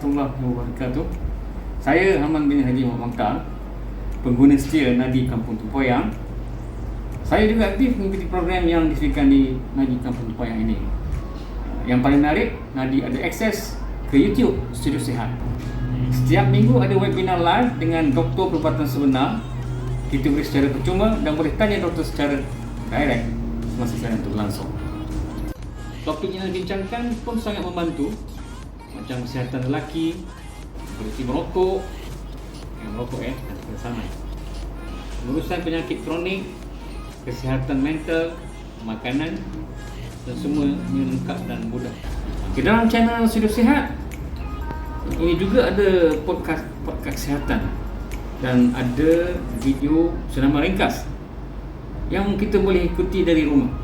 warahmatullahi wabarakatuh. Saya Haman bin Haji Muhammad Mangkal, pengguna setia Nadi Kampung Tempoyang. Saya juga aktif mengikuti program yang disediakan di Nadi Kampung Tempoyang ini. Yang paling menarik, Nadi ada akses ke YouTube Studio Sihat. Setiap minggu ada webinar live dengan doktor perubatan sebenar. Kita beri secara percuma dan boleh tanya doktor secara direct semasa saya untuk langsung. Topik yang dibincangkan pun sangat membantu macam kesihatan lelaki, berhenti merokok, yang merokok eh, ada kena sama. Urusan penyakit kronik, kesihatan mental, makanan dan semua lengkap dan mudah. Di dalam channel Studio Sihat ini juga ada podcast podcast kesihatan dan ada video senaman ringkas yang kita boleh ikuti dari rumah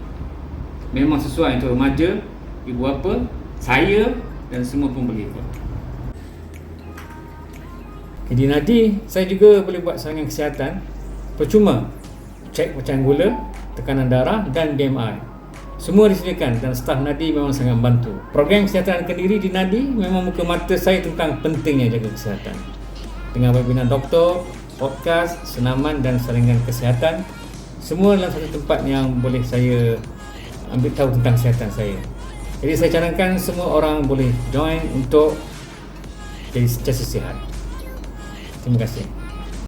memang sesuai untuk remaja, ibu bapa, saya dan semua pun boleh ikut. Jadi Nadi, saya juga boleh buat serangan kesihatan percuma cek pecahan gula, tekanan darah dan BMI. Semua disediakan dan staf Nadi memang sangat membantu. Program kesihatan kendiri di Nadi memang muka mata saya tentang pentingnya jaga kesihatan. Dengan webinar doktor, podcast, senaman dan saringan kesihatan, semua dalam satu tempat yang boleh saya ambil tahu tentang kesihatan saya. Jadi saya cadangkan semua orang boleh join untuk jadi sentiasa sihat. Terima kasih.